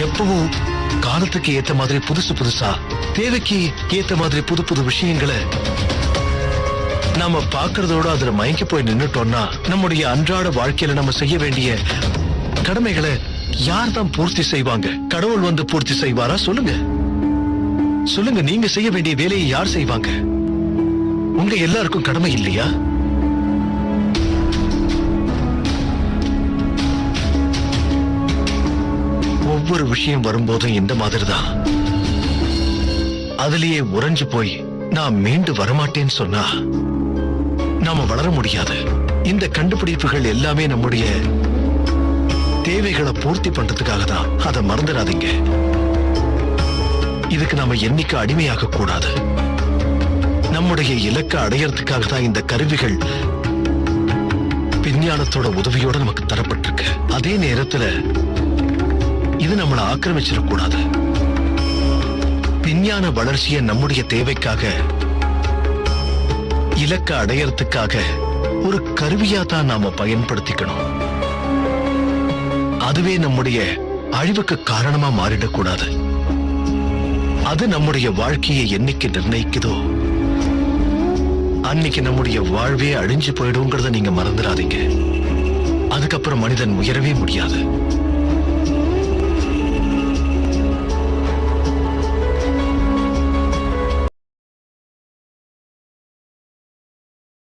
எப்பவும் காலத்துக்கு ஏத்த மாதிரி புதுசு புதுசா தேவைக்கு ஏத்த மாதிரி புது புது விஷயங்களை நாம பாக்குறதோட அதுல மயங்கி போய் நின்னுட்டோம்னா நம்முடைய அன்றாட வாழ்க்கையில நம்ம செய்ய வேண்டிய கடமைகளை யார் தான் பூர்த்தி செய்வாங்க? கடவுள் வந்து பூர்த்தி செய்வாரா? சொல்லுங்க. சொல்லுங்க நீங்க செய்ய வேண்டிய வேலையை யார் செய்வாங்க? உங்க எல்லாருக்கும் கடமை இல்லையா? ஒவ்வொரு விஷயம் வரும்போதும் இந்த மாதிரிதான். அதுலயே உறைஞ்சு போய் நான் மீண்டு வரமாட்டேன்னு சொன்னா நாம வளர முடியாது. இந்த கண்டுபிடிப்புகள் எல்லாமே நம்முடைய தேவைகளை பூர்த்தி பண்றதுக்காக தான். அதை மறந்துடாதீங்க. இதுக்கு நாம என்னைக்கு அடிமையாக கூடாது? நம்முடைய இலக்கை அடையறதுக்காக தான் இந்த கருவிகள் விஞ்ஞானத்தோட உதவியோட நமக்கு தரப்பட்டிருக்கு. அதே நேரத்துல இது நம்மளை ஆக்கிரமிச்சிடக்கூடாது. விஞ்ஞான வளர்ச்சியை நம்முடைய தேவைக்காக இலக்க அடையறதுக்காக ஒரு கருவியா தான் நாம பயன்படுத்திக்கணும். அதுவே நம்முடைய அழிவுக்கு காரணமா மாறிடக்கூடாது. அது நம்முடைய வாழ்க்கையை என்னைக்கு நிர்ணயிக்குதோ அன்னைக்கு நம்முடைய வாழ்வே அழிஞ்சு போயிடுங்கிறத நீங்க மறந்துடாதீங்க. அதுக்கப்புறம் மனிதன் உயரவே முடியாது.